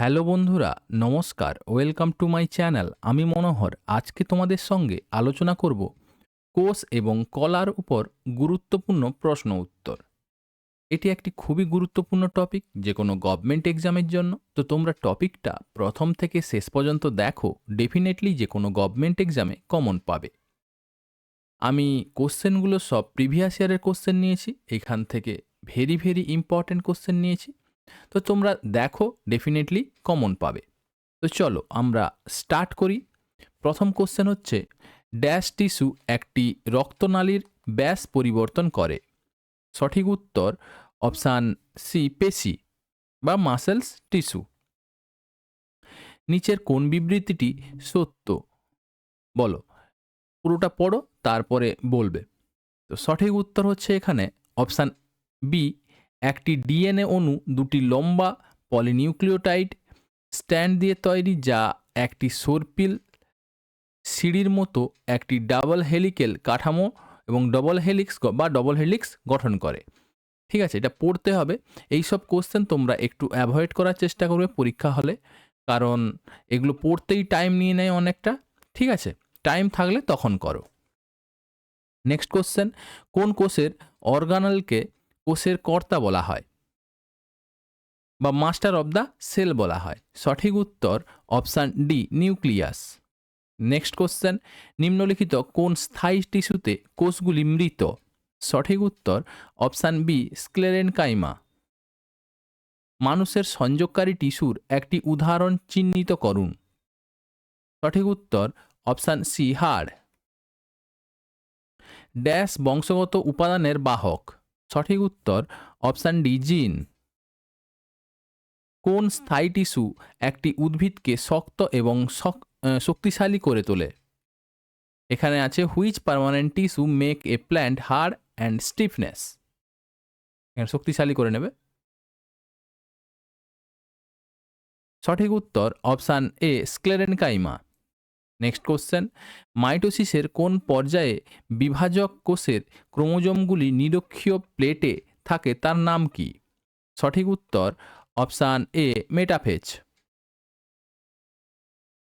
Hello বন্ধুরা, নমস্কার, welcome to my channel. আমি মনোহর, আজকে তোমাদের সঙ্গে আলোচনা করব কোষ এবং কলার উপর গুরুত্বপূর্ণ প্রশ্ন উত্তর। এটি একটি খুবই গুরুত্বপূর্ণ টপিক যে কোনো গভর্নমেন্ট এক্সামের জন্য। তো তোমরা টপিকটা প্রথম থেকে শেষ পর্যন্ত দেখো, ডেফিনেটলি যে কোনো গভর্নমেন্ট এক্সামে কমন পাবে। আমি কোশ্চেনগুলো সব প্রিভিয়াস ইয়ারের কোশ্চেন নিয়েছি, এখান থেকে ভেরি ভেরি ইম্পর্ট্যান্ট কোশ্চেন নিয়েছি। তো তোমরা দেখো ডেফিনেটলি কমন পাবে। তো চলো আমরা স্টার্ট করি। প্রথম কোশ্চেন হচ্ছে ড্যাশ টিস্যু একটি রক্তনালীর ব্যাস পরিবর্তন করে। সঠিক উত্তর অপশান সি পেশি বা মাসেলস টিস্যু নিচের কোন বিবৃতিটি সত্য? বলো, পুরোটা পড়ো, তারপরে বলবে। তো সঠিক উত্তর হচ্ছে এখানে অপশান বি একটি ডিএনএ অণু, দুটি লম্বা পলিনিউক্লিওটাইড স্ট্যান্ড দিয়ে তৈরি যা একটি সর্পিল সিঁড়ির মতো একটি ডাবল হেলিকেল কাঠামো এবং ডবল হেলিক্স বা ডবল হেলিক্স গঠন করে। ঠিক আছে, এটা পড়তে হবে। এই সব কোশ্চেন তোমরা একটু অ্যাভয়েড করার চেষ্টা করবে পরীক্ষা হলে, কারণ এগুলো পড়তেই টাইম নিয়ে নেয় অনেকটা। ঠিক আছে টাইম থাকলে তখন করো। নেক্সট কোশ্চেন কোন কোষের অর্গানালকে কোষের কর্তা বলা হয় বা মাস্টার অব দ্য সেল বলা হয়। সঠিক উত্তর option D, nucleus. Next question, নিম্নলিখিত কোন স্থায়ী টিস্যুতে কোষগুলি মৃত? সঠিক উত্তর অপশান বি, স্ক্লেরেনকাইমা। মানুষের সংযোগকারী টিস্যুর একটি উদাহরণ চিহ্নিত করুন। সঠিক উত্তর অপশান সি, হাড়। ড্যাশ বংশগত উপাদানের বাহক। সঠিক উত্তর অপশান ডি, জিন। কোন স্থায়ী টিস্যু একটি উদ্ভিদকে শক্ত এবং শক্তিশালী করে তোলে? এখানে আছে which permanent tissue make a plant hard and stiffness. এখানে শক্তিশালী করে নেবে। সঠিক উত্তর option A, sclerenchyma. Next question মাইটোসিসের কোন পর্যায়ে বিভাজক কোষের ক্রোমোজোমগুলি নিরক্ষীয় প্লেটে থাকে তার নাম কি? সঠিক উত্তর, অপশান এ মেটাফেজ।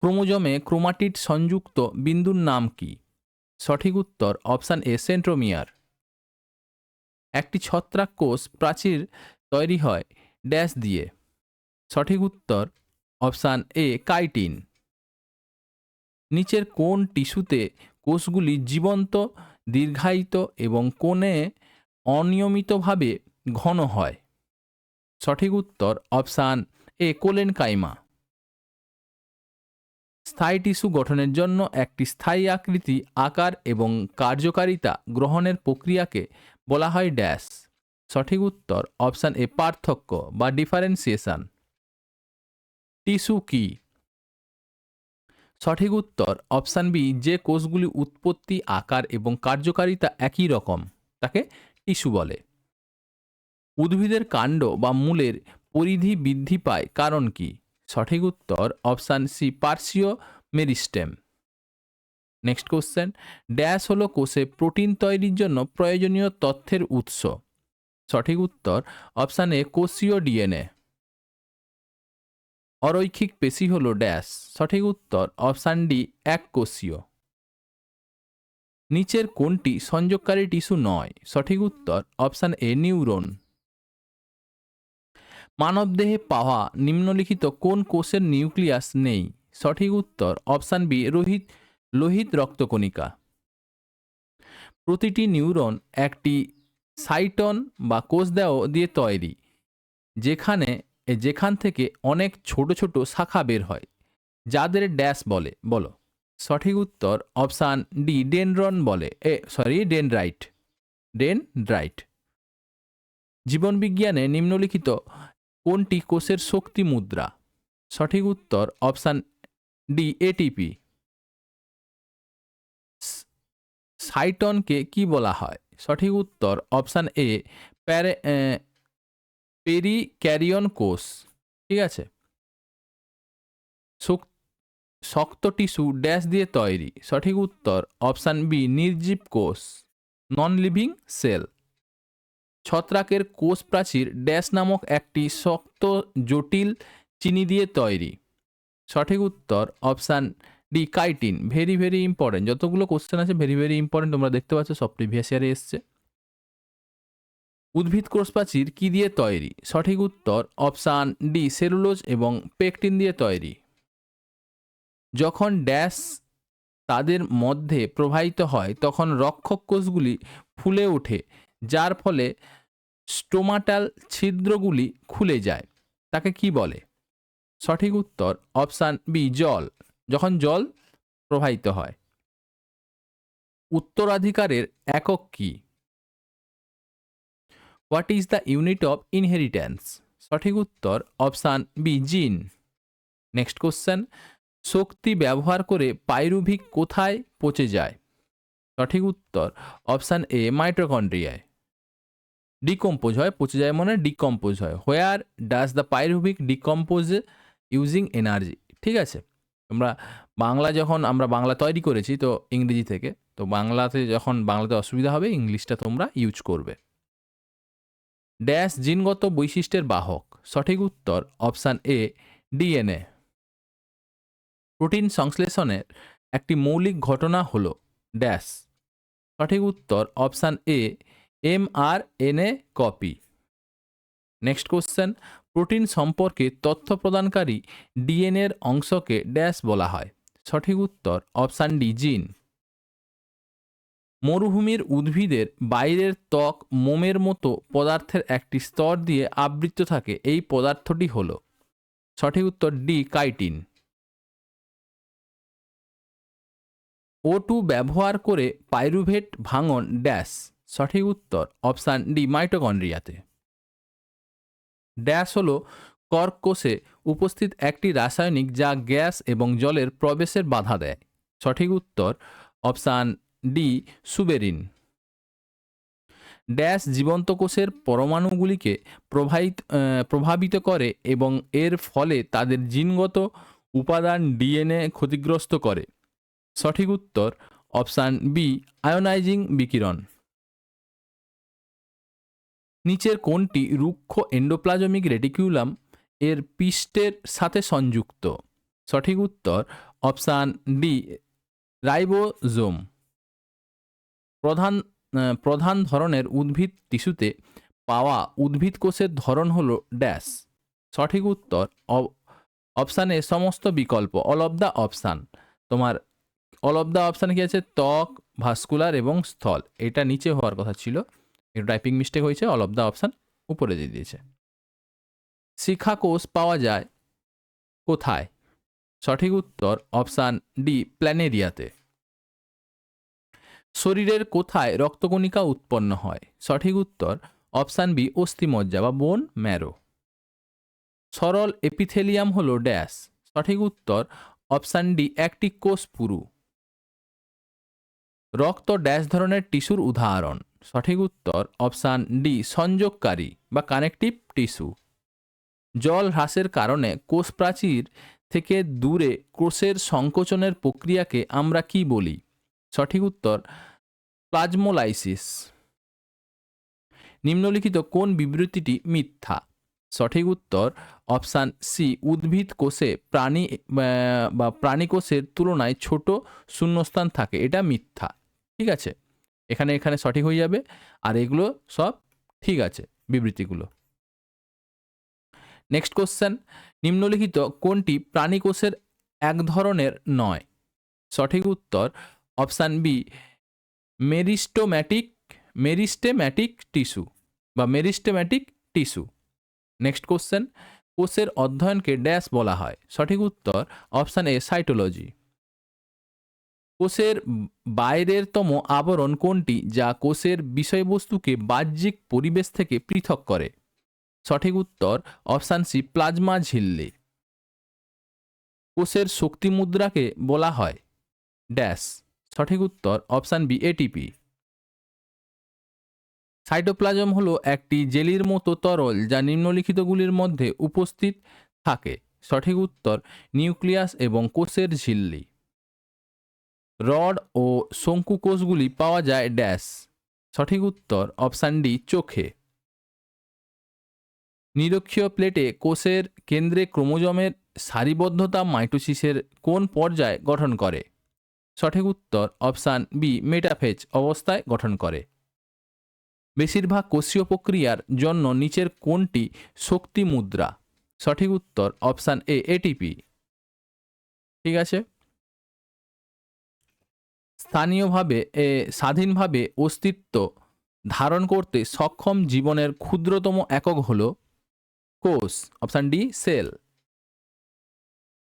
ক্রোমোজোমে ক্রোমাটিড সংযুক্ত বিন্দুর নাম কি? সঠিক উত্তর, অপশান এ সেন্ট্রোমিয়ার। একটি ছত্রাক কোষ প্রাচীর তৈরি হয় ড্যাশ দিয়ে। সঠিক উত্তর, অপশান এ কাইটিন। নিচের কোন টিস্যুতে কোষগুলি জীবন্ত, দীর্ঘায়িত এবং কোণে অনিয়মিতভাবে ঘন হয়? সঠিক উত্তর অপশান এ কোলেন কাইমা স্থায়ী টিস্যু গঠনের জন্য একটি স্থায়ী আকৃতি, আকার এবং কার্যকারিতা গ্রহণের প্রক্রিয়াকে বলা হয় ড্যাশ। সঠিক উত্তর অপশান এ, পার্থক্য বা ডিফারেন্সিয়েশন। টিস্যু কি? সঠিক উত্তর অপশান বি, যে কোষগুলি উৎপত্তি, আকার এবং কার্যকারিতা একই রকম, তাকে টিস্যু বলে। উদ্ভিদের কাণ্ড বা মূলের পরিধি বৃদ্ধি পায় কারণ কি? সঠিক উত্তর অপশান সি পার্সিও মেরিস্টেম। নেক্সট কোশ্চেন, ড্যাশ হলো কোষে প্রোটিন তৈরির জন্য প্রয়োজনীয় তথ্যের উৎস। সঠিক উত্তর অপশান এ, কোষীয় ডিএনএ। অরৈখিক পেশি হল ড্যাশ। সঠিক উত্তর, অপশান ডি এক কোষীয় নিচের কোনটি সংযোগকারী টিস্যু নয়। সঠিক উত্তর, অপশান এ, নিউরন। মানবদেহে পাওয়া নিম্নলিখিত কোন কোষের নিউক্লিয়াস নেই? সঠিক উত্তর, অপশান বি, রোহিত, লোহিত রক্তকণিকা। প্রতিটি নিউরন একটি সাইটন বা কোষদেহ দিয়ে তৈরি, যেখানে যেখান থেকে অনেক ছোট ছোট শাখা বের হয়, যাদের ড্যাশ বলে, বলো। সঠিক উত্তর অপশান ডি, ডেনড্রন বলে। এ, সরি, ডেনড্রাইট। ডেনড্রাইট। জীবনবিজ্ঞানে নিম্নলিখিত কোনটি কোষের শক্তি মুদ্রা? সঠিক উত্তর অপশান ডি এটিপি সাইটনকে কি বলা হয়? সঠিক উত্তর অপশান এ, প্যারে পেরিক্যারিয়ন কোষ, ঠিক আছে? শক্ত টিস্যু ড্যাশ দিয়ে তৈরি, সঠিক উত্তর অপশান বি, নির্জীব কোষ নন লিভিং সেল। ছত্রাকের কোষ প্রাচীর ড্যাশ নামক একটি শক্ত, জটিল চিনি দিয়ে তৈরি। সঠিক উত্তর option D, chitin very very important যতগুলো কোশ্চেন আছে ভেরি ভেরি ইম্পর্টেন্ট তোমরা দেখতে পাচ্ছ, সব প্রিভিয়াস ইয়ারে এসছে। উদ্ভিদ কোষ প্রাচীর কি দিয়ে তৈরি? সঠিক উত্তর, অপশান ডি, সেলুলোজ এবং পেকটিন দিয়ে তৈরি। যখন ড্যাশ তাদের মধ্যে প্রবাহিত হয়, তখন রক্ষক কোষগুলি ফুলে ওঠে, যার ফলে স্টোমাটাল ছিদ্রগুলি খুলে যায়। তাকে কি বলে? সঠিক উত্তর, অপশান বি, জল। যখন জল প্রবাহিত হয়, উত্তরাধিকারের একক কি? What is the unit of inheritance সঠিক উত্তর option B gene. Next question শক্তি ব্যবহার করে পাইরুভিক কোথায় পচে যায়? সঠিক উত্তর অপশান এ মাইট্রোকন্ড্রিয়ায় ডিকম্পোজ হয়, পচে যায় মানে ডিকম্পোজ হয়। Where does the pyruvic decompose using energy ঠিক আছে? তোমরা বাংলা যখন, আমরা বাংলা তৈরি করেছি তো ইংরেজি থেকে। তো বাংলাতে যখন, বাংলাতে অসুবিধা হবে, ইংলিশটা তোমরা ইউজ করবে। ড্যাশ জিনগত বৈশিষ্ট্যের বাহক। সঠিক উত্তর অপশান এ, ডিএনএ। প্রোটিন সংশ্লেষণের একটি মৌলিক ঘটনা হল ড্যাশ। সঠিক উত্তর option A M R N A copy. Next question, protein সম্পর্কে তথ্য প্রদানকারী ডিএনএর অংশকে ড্যাশ বলা হয়। সঠিক উত্তর অপশান ডি, জিন। মরুভূমির উদ্ভিদের বাইরের ত্বক মোমের মতো পদার্থের একটি স্তর দিয়ে আবৃত থাকে। এই পদার্থটি হল সঠিক উত্তর ডি, কাইটিন। ও টু ব্যবহার করে পাইরুভেট ভাঙন ড্যাশ। সঠিক উত্তর অপশান ডি, মাইটোকন্ড্রিয়াতে। ড্যাশ হল কর্ক কোষে উপস্থিত একটি রাসায়নিক যা গ্যাস এবং জলের প্রবেশের বাধা দেয়। সঠিক উত্তর অপশান ডি সুবেরিন। ড্যাশ জীবন্ত কোষের পরমাণুগুলিকে প্রভাবিত প্রভাবিত করে এবং এর ফলে তাদের জিনগত উপাদান ডিএনএ ক্ষতিগ্রস্ত করে। সঠিক উত্তর, অপশান বি, আয়োনাইজিং বিকিরণ। নিচের কোনটি রুক্ষ এন্ডোপ্লাজমিক রেটিকিউলাম এর পৃষ্ঠের সাথে সংযুক্ত। সঠিক উত্তর, অপশান ডি, রাইবোজোম। প্রধান প্রধান ধরনের উদ্ভিদ টিস্যুতে পাওয়া উদ্ভিদ কোষের ধরন হল ড্যাশ। সঠিক উত্তর অপশানে সমস্ত বিকল্প, অল অফ দ্য অপশান। তোমার অল অফ দ্য অপশান কি আছে? ত্বক, ভাস্কুলার এবং স্থল। এটা নিচে হওয়ার কথা ছিল। টাইপিং মিস্টেক হয়েছে, অল অফ দ্য অপশান উপরে দিয়ে দিয়েছে। শিখা কোষ পাওয়া যায় কোথায়? সঠিক উত্তর অপশান ডি, প্ল্যানেরিয়াতে। শরীরের কোথায় রক্তকণিকা উৎপন্ন হয়? সঠিক উত্তর, অপশান বি, অস্থিমজ্জা বা বোন ম্যারো। সরল এপিথেলিয়াম হল ড্যাশ। সঠিক উত্তর, অপশান ডি, একটি কোষ পুরু রক্ত ড্যাশ ধরনের টিস্যুর উদাহরণ। সঠিক উত্তর, অপশান ডি, সংযোগকারী বা কানেকটিভ টিস্যু। জল হ্রাসের কারণে কোষ প্রাচীর থেকে দূরে কোষের সংকোচনের প্রক্রিয়াকে আমরা কি বলি? সঠিক উত্তর প্লাজমোলাইসিস। নিম্নলিখিত কোন বিবৃতিটি মিথ্যা? সঠিক উত্তর অপশান সি উদ্ভিদ কোষে প্রাণী, বা প্রাণী কোষের তুলনায় ছোট শূন্যস্থান থাকে। এটা মিথ্যা। ঠিক আছে? এখানে এখানে সঠিক হয়ে যাবে। আর এগুলো সব ঠিক আছে, বিবৃতিগুলো। নেক্সট কোশ্চেন নিম্নলিখিত কোনটি প্রাণী কোষের এক ধরনের নয়? সঠিক উত্তর option B meristematic, meristematic tissue বা মেরিস্টেম্যাটিক টিস্যু। নেক্সট কোশ্চেন কোষের অধ্যয়নকে ড্যাশ বলা হয়। সঠিক উত্তর, অপশান এ, সাইটোলজি। কোষের বাইরেরতম আবরণ কোনটি যা কোষের বিষয়বস্তুকে বাহ্যিক পরিবেশ থেকে পৃথক করে? সঠিক উত্তর, অপশান সি, প্লাজমা ঝিল্লি। কোষের শক্তি মুদ্রাকে বলা হয়। ড্যাশ। সঠিক উত্তর অপশান বি এটিপি সাইটোপ্লাজম হলো একটি জেলির মতো তরল যা নিম্নলিখিতগুলির মধ্যে উপস্থিত থাকে। সঠিক উত্তর, নিউক্লিয়াস এবং কোষের ঝিল্লি। রড ও শঙ্কু কোষগুলি পাওয়া যায় ড্যাশ। সঠিক উত্তর, অপশান ডি, চোখে। নিরক্ষীয় প্লেটে কোষের কেন্দ্রে ক্রোমোজোমের সারিবদ্ধতা মাইটোসিসের কোন পর্যায়ে গঠন করে? সঠিক উত্তর অপশান বি, মেটাফেজ অবস্থায় গঠন করে। বেশিরভাগ কোষীয় প্রক্রিয়ার জন্য নিচের কোনটি শক্তি মুদ্রা। সঠিক উত্তর অপশান এ এটিপি ঠিক আছে? স্থানীয়ভাবে, এ, স্বাধীনভাবে অস্তিত্ব ধারণ করতে সক্ষম জীবনের ক্ষুদ্রতম একক হল কোষ। Option D, sell.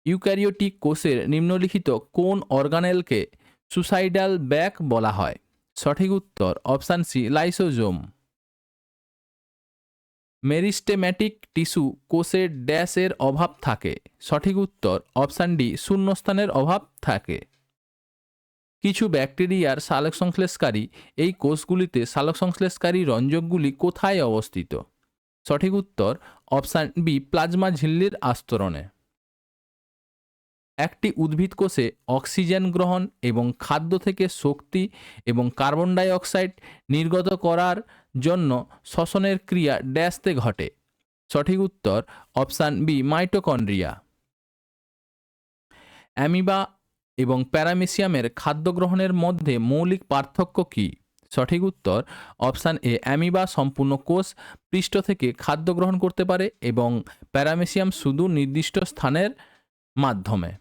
ইউক্যারিওটিক কোষের নিম্নলিখিত কোন অর্গানেলকে সুসাইডাল ব্যাক বলা হয়? সঠিক উত্তর option C lysosome meristematic tissue কোষের ড্যাশের অভাব থাকে। সঠিক উত্তর অপশান ডি শূন্যস্থানের অভাব থাকে। কিছু ব্যাকটেরিয়ার সালোকসংশ্লেষকারী, এই কোষগুলিতে সালোকসংশ্লেষকারী রঞ্জকগুলি কোথায় অবস্থিত? সঠিক উত্তর অপশান বি প্লাজমা ঝিল্লির আস্তরণে। একটি উদ্ভিদ কোষে অক্সিজেন গ্রহণ এবং খাদ্য থেকে শক্তি এবং কার্বন ডাই অক্সাইড নির্গত করার জন্য শ্বসনের ক্রিয়া ড্যাশতে ঘটে। সঠিক উত্তর অপশান বি, মাইটোকন্ড্রিয়া। অ্যামিবা এবং প্যারামেসিয়ামের খাদ্য গ্রহণের মধ্যে মৌলিক পার্থক্য কী? সঠিক উত্তর অপশান এ, অ্যামিবা সম্পূর্ণ কোষ পৃষ্ঠ থেকে খাদ্য গ্রহণ করতে পারে এবং প্যারামেসিয়াম শুধু নির্দিষ্ট স্থানের মাধ্যমে।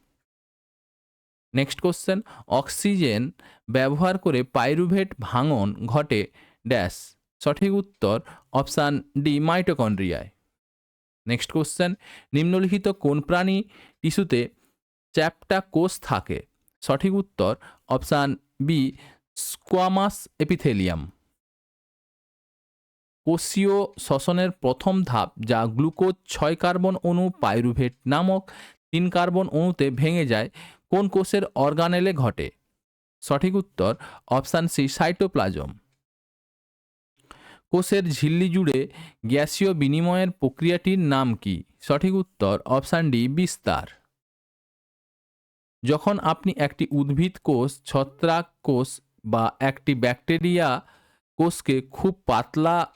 নেক্সট কোশ্চেন অক্সিজেন ব্যবহার করে পাইরুভেট ভাঙন ঘটে। ড্যাশ সঠিক উত্তর অপশান ডি মাইটোকন্ড্রিয়ায় নেক্সট কোশ্চেন নিম্নলিখিত কোন প্রাণী টিস্যুতে চ্যাপ্টা কোষ থাকে? সঠিক উত্তর অপশান বি স্কোয়ামাস এপিথেলিয়াম কোষীয় শ্বসনের প্রথম ধাপ, যা গ্লুকোজ ছয় কার্বন অণু পাইরুভেট নামক তিন কার্বন অণুতে ভেঙে যায় কোন কোষের অর্গানেলে ঘটে? সঠিক উত্তর, অপশান সি সাইটোপ্লাজম কোষের ঝিল্লি জুড়ে গ্যাসীয় বিনিময়ের প্রক্রিয়াটির নাম কি? সঠিক উত্তর, অপশান ডি, বিস্তার। যখন আপনি একটি উদ্ভিদ কোষ, ছত্রাক কোষ বা একটি ব্যাকটেরিয়া কোষকে খুব পাতলা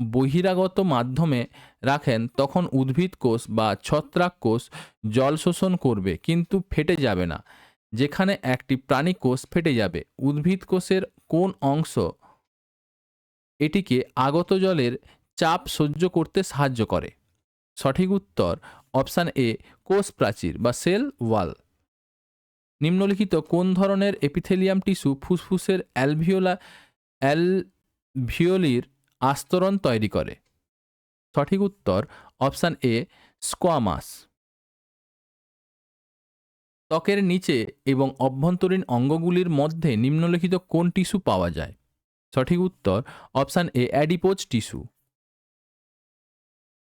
বহিরাগত মাধ্যমে রাখেন, তখন উদ্ভিদ কোষ বা ছত্রাক কোষ জল শোষণ করবে, কিন্তু ফেটে যাবে না, যেখানে একটি প্রাণী কোষ ফেটে যাবে। উদ্ভিদ কোষের কোন অংশ এটিকে আগত জলের চাপ সহ্য করতে সাহায্য করে? সঠিক উত্তর, অপশান এ, কোষ প্রাচীর বা সেল ওয়াল। নিম্নলিখিত কোন ধরনের এপিথেলিয়াম টিস্যু ফুসফুসের অ্যালভিওলা, অ্যালভিওলির আস্তরণ তৈরি করে। সঠিক উত্তর অপশান এ স্কোয়ামাস ত্বকের নিচে এবং অভ্যন্তরীণ অঙ্গগুলির মধ্যে নিম্নলিখিত কোন টিস্যু পাওয়া যায়? সঠিক উত্তর option A, adipose tissue.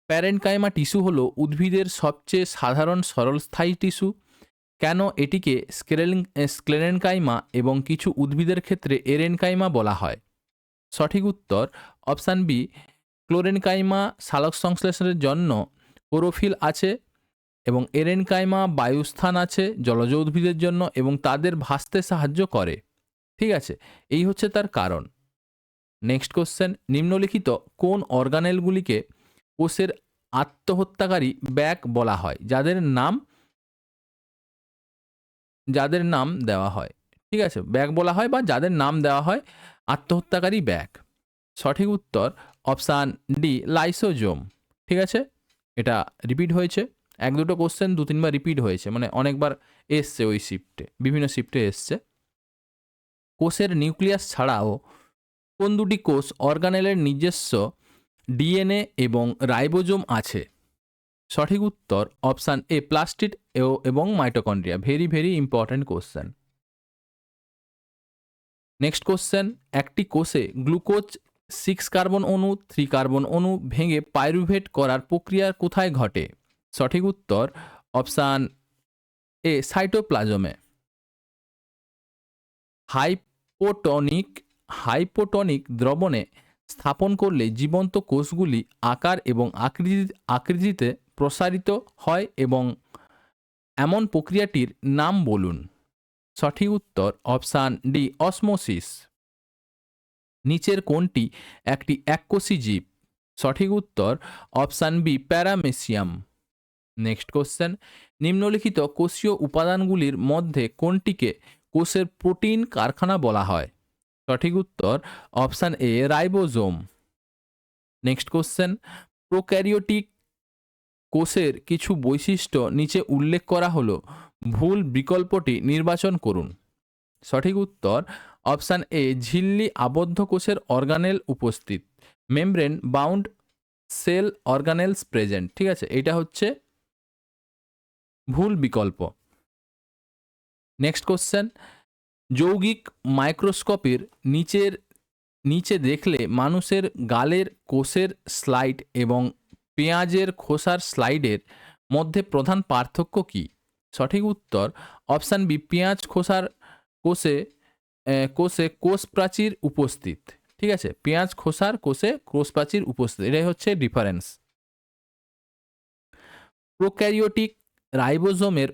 Parenchyma tissue হল উদ্ভিদের সবচেয়ে সাধারণ সরলস্থায়ী টিস্যু। কেন এটিকে স্ক্লেরেন স্ক্লেরেনকাইমা এবং কিছু উদ্ভিদের ক্ষেত্রে এরেনকাইমা বলা হয়? সঠিক উত্তর অপশান বি, ক্লোরেনকাইমা সালক সংশ্লেষণের জন্য ক্লোরোফিল আছে এবং এরেনকাইমা বায়ুস্থান আছে জলজ উদ্ভিদের জন্য এবং তাদের ভাসতে সাহায্য করে। ঠিক আছে, এই হচ্ছে তার কারণ। নেক্সট কোশ্চেন নিম্নলিখিত কোন অর্গানেলগুলিকে কোষের আত্মহত্যাকারী ব্যাক বলা হয়? যাদের নাম যাদের নাম দেওয়া হয়। ঠিক আছে ব্যাক বলা হয় বা যাদের নাম দেওয়া হয় আত্মহত্যাকারী ব্যাক সঠিক উত্তর অপশান ডি, লাইসোজোম। ঠিক আছে? এটা রিপিট হয়েছে। এক, দুটো কোশ্চেন দু, তিনবার রিপিট হয়েছে। মানে অনেকবার এসছে ওই শিফটে বিভিন্ন শিফটে এসছে। কোষের নিউক্লিয়াস ছাড়াও কোন দুটি কোষ অর্গানেলের নিজস্ব ডিএনএ এবং রাইবোজোম আছে? সঠিক উত্তর অপশান এ, প্লাস্টিড এবং mitochondria. Very very important question next question একটি কোষে গ্লুকোজ সিক্স কার্বন অণু থ্রি কার্বন অণু ভেঙে পাইরুভেট করার প্রক্রিয়া কোথায় ঘটে? সঠিক উত্তর অপশান এ। সাইটোপ্লাজমে হাইপোটনিক হাইপোটনিক দ্রবণে স্থাপন করলে জীবন্ত কোষগুলি আকার এবং আকৃতি, আকৃতিতে প্রসারিত হয় এবং এমন প্রক্রিয়াটির নাম বলুন। সঠিক উত্তর অপশান ডি, অসমোসিস। নিচের কোনটি একটি এককোষী জীব। সঠিক উত্তর option B, paramecium. Next question. নিম্নলিখিত কোষীয় উপাদানগুলির মধ্যে কোনটিকে কোষের প্রোটিন কারখানা বলা হয়? সঠিক উত্তর option A, ribosome. Next question. Prokaryotic কোষের কিছু বৈশিষ্ট্য নিচে উল্লেখ করা হলো। ভুল বিকল্পটি নির্বাচন করুন। সঠিক উত্তর, অপশান এ ঝিল্লি আবদ্ধ কোষের অর্গানেল উপস্থিত। Membrane bound cell organelles present, ঠিক আছে? এটা হচ্ছে ভুল বিকল্প। নেক্সট কোশ্চেন, যৌগিক মাইক্রোস্কোপের নিচের, নিচে দেখলে মানুষের গালের কোষের স্লাইড এবং পেঁয়াজের খোসার স্লাইডের মধ্যে প্রধান পার্থক্য কী? সঠিক উত্তর অপশান বি, পেঁয়াজ খোসার কোষে কোষে কোষ প্রাচীর উপস্থিত। ঠিক আছে? পেঁয়াজ খোসার কোষে কোষ প্রাচীর উপস্থিত। এটাই হচ্ছে ডিফারেন্স প্রোক্যারিওটিক রাইবোজোমের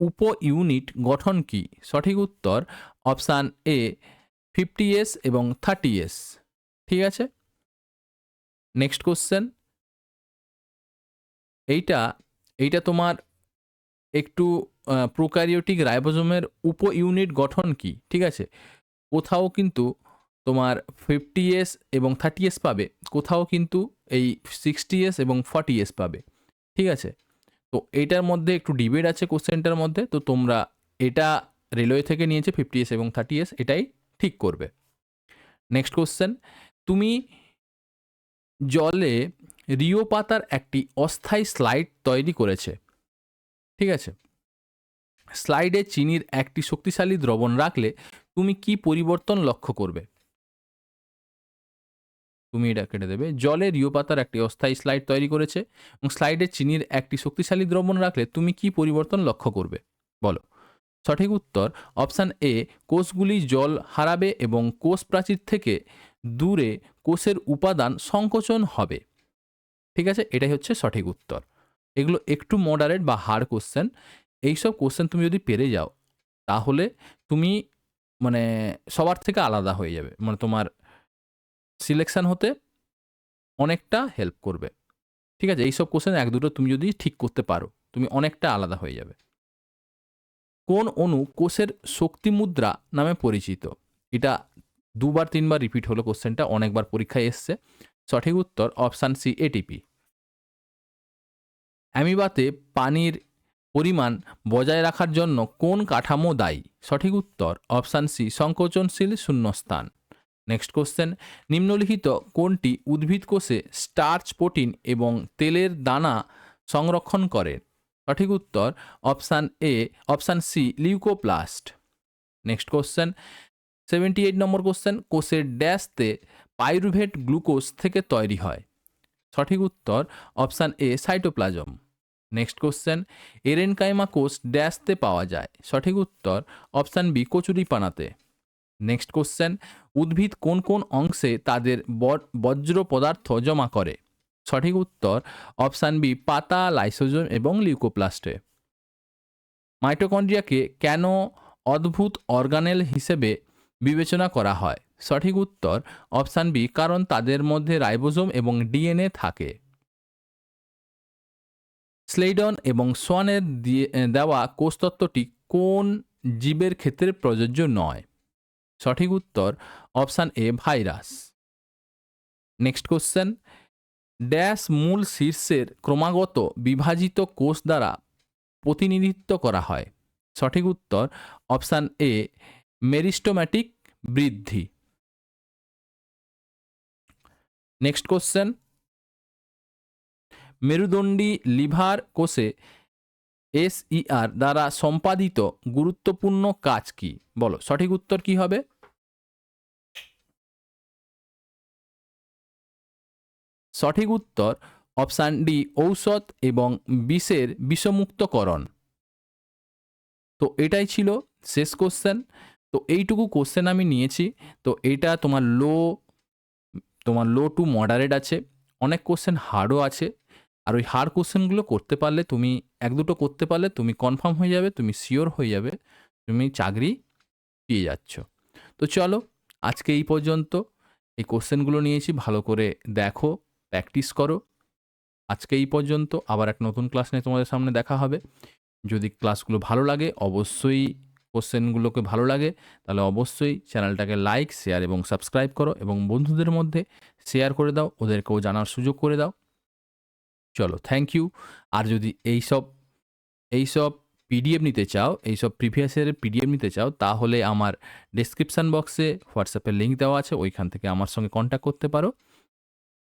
উপ ইউনিট গঠন কি? সঠিক উত্তর অপশান এ ফিফটি এস এবং থার্টি এস ঠিক আছে? নেক্সট কোশ্চেন এইটা এইটা তোমার একটু প্রোক্যারিওটিক রাইবোজোমের উপ ইউনিট গঠন কি? ঠিক আছে? কোথাও কিন্তু তোমার ফিফটি এস এবং থার্টি এস পাবে। কোথাও কিন্তু এই সিক্সটি এস এবং ফর্টি এস পাবে। ঠিক আছে? তো এটার মধ্যে একটু ডিবেট আছে কোশ্চেনটার মধ্যে। তো তোমরা এটা রেলওয়ে থেকে নিয়েছে ফিফটি এস এবং থার্টি এস এটাই ঠিক করবে। নেক্সট কোশ্চেন তুমি জলে রিও পাতার একটি অস্থায়ী স্লাইড তৈরি করেছে। ঠিক আছে? স্লাইডে চিনির একটি শক্তিশালী দ্রবণ রাখলে তুমি কি পরিবর্তন লক্ষ্য করবে? তুমি এটা কেটে দেবে। জলে রিও পাতার একটি অস্থায়ী স্লাইড তৈরি করেছে এবং স্লাইডে চিনির একটি শক্তিশালী দ্রবণ রাখলে তুমি কি পরিবর্তন লক্ষ্য করবে? বলো। সঠিক উত্তর অপশান এ, কোষগুলি জল হারাবে এবং কোষ প্রাচীর থেকে দূরে কোষের উপাদান সংকোচন হবে। ঠিক আছে? এটাই হচ্ছে সঠিক উত্তর। এগুলো একটু মডারেট বা হার্ড কোশ্চেন এইসব কোশ্চেন তুমি যদি পেরে যাও, তাহলে তুমি মানে সবার থেকে আলাদা হয়ে যাবে। মানে তোমার সিলেকশন হতে অনেকটা হেল্প করবে। ঠিক আছে? এইসব কোশ্চেন এক দুটো তুমি যদি ঠিক করতে পারো, তুমি অনেকটা আলাদা হয়ে যাবে। কোন অণু কোষের শক্তি মুদ্রা নামে পরিচিত? এটা দুবার তিনবার রিপিট হলো কোশ্চেনটা অনেকবার পরীক্ষায় এসছে। সঠিক উত্তর অপশান সি এটিপি অ্যামিবাতে পানির পরিমাণ বজায় রাখার জন্য কোন কাঠামো দায়ী? সঠিক উত্তর, অপশান সি, সংকোচনশীল শূন্যস্থান। নেক্সট কোশ্চেন, নিম্নলিখিত কোনটি উদ্ভিদ কোষে স্টার্চ প্রোটিন এবং তেলের দানা সংরক্ষণ করে? সঠিক উত্তর, option A, option C, leucoplast. Next question, seventy eight number question, কোষের ড্যাশতে পাইরুভেট গ্লুকোজ থেকে তৈরি হয়। সঠিক উত্তর, option A, cytoplasm. Next question aerenchyma কোষ ড্যাশতে পাওয়া যায় সঠিক উত্তর অপশান বি কচুরিপানাতে নেক্সট কোশ্চেন উদ্ভিদ কোন কোন অংশে তাদের বজ্র পদার্থ জমা করে সঠিক উত্তর অপশান বি পাতা লাইসোজোম এবং লিউকোপ্লাস্টে মাইটোকন্ড্রিয়াকে কেন অদ্ভুত অর্গানেল হিসেবে বিবেচনা করা হয়। সঠিক উত্তর অপশান বি কারণ তাদের মধ্যে রাইবোজোম এবং ডিএনএ থাকে। স্লেইডন এবং সোয়ানের দিয়ে দেওয়া কোষতত্ত্বটি কোন জীবের ক্ষেত্রে প্রযোজ্য নয়? সঠিক উত্তর, option A, virus. Next question. Dash মূল শীর্ষের ক্রমাগত বিভাজিত কোষ দ্বারা প্রতিনিধিত্ব করা হয়। সঠিক উত্তর, অপশান এ, মেরিস্টোম্যাটিক বৃদ্ধি। Next question. মেরুদণ্ডী লিভার কোষে এসইআর দ্বারা সম্পাদিত গুরুত্বপূর্ণ কাজ কি? বলো, সঠিক উত্তর কি হবে? সঠিক উত্তর, অপশান ডি, ঔষধ এবং বিষের বিষমুক্তকরণ। তো এটাই ছিল শেষ কোশ্চেন তো এইটুকু কোশ্চেন আমি নিয়েছি। তো এটা তোমার লো তোমার লো টু মডারেট আছে। অনেক কোশ্চেন হার্ডও আছে। আর ওই হার কোশ্চেনগুলো করতে পারলে তুমি, এক দুটো করতে পারলে তুমি কনফার্ম হয়ে যাবে, তুমি শিওর হয়ে যাবে, তুমি চাকরি পেয়ে যাচ্ছ। তো চলো, আজকে এই পর্যন্ত। এই কোশ্চেনগুলো নিয়েছি, ভালো করে দেখো প্র্যাকটিস করো। আজকে এই পর্যন্ত, আবার এক নতুন ক্লাস নিয়ে তোমাদের সামনে দেখা হবে। যদি ক্লাসগুলো ভালো লাগে, অবশ্যই কোশ্চেনগুলোকে ভালো লাগে, তাহলে অবশ্যই চ্যানেলটাকে লাইক শেয়ার এবং সাবস্ক্রাইব করো এবং বন্ধুদের মধ্যে শেয়ার করে দাও, ওদেরকেও জানার সুযোগ করে দাও। চলো থ্যাংক ইউ আর যদি এইসব এইসব পিডিএফ নিতে চাও, এইসব প্রিভিয়াসের পিডিএফ নিতে চাও, তাহলে আমার ডেসক্রিপশান বক্সে হোয়াটসঅ্যাপের লিঙ্ক দেওয়া আছে, ওইখান থেকে আমার সঙ্গে কন্ট্যাক্ট করতে পারো।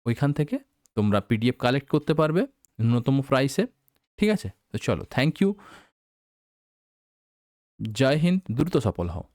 ওইখান থেকে তোমরা পিডিএফ কালেক্ট করতে পারবে ন্যূনতম প্রাইসে ঠিক আছে? তো চলো থ্যাংক ইউ জয় হিন্দ, দ্রুত সফল হও।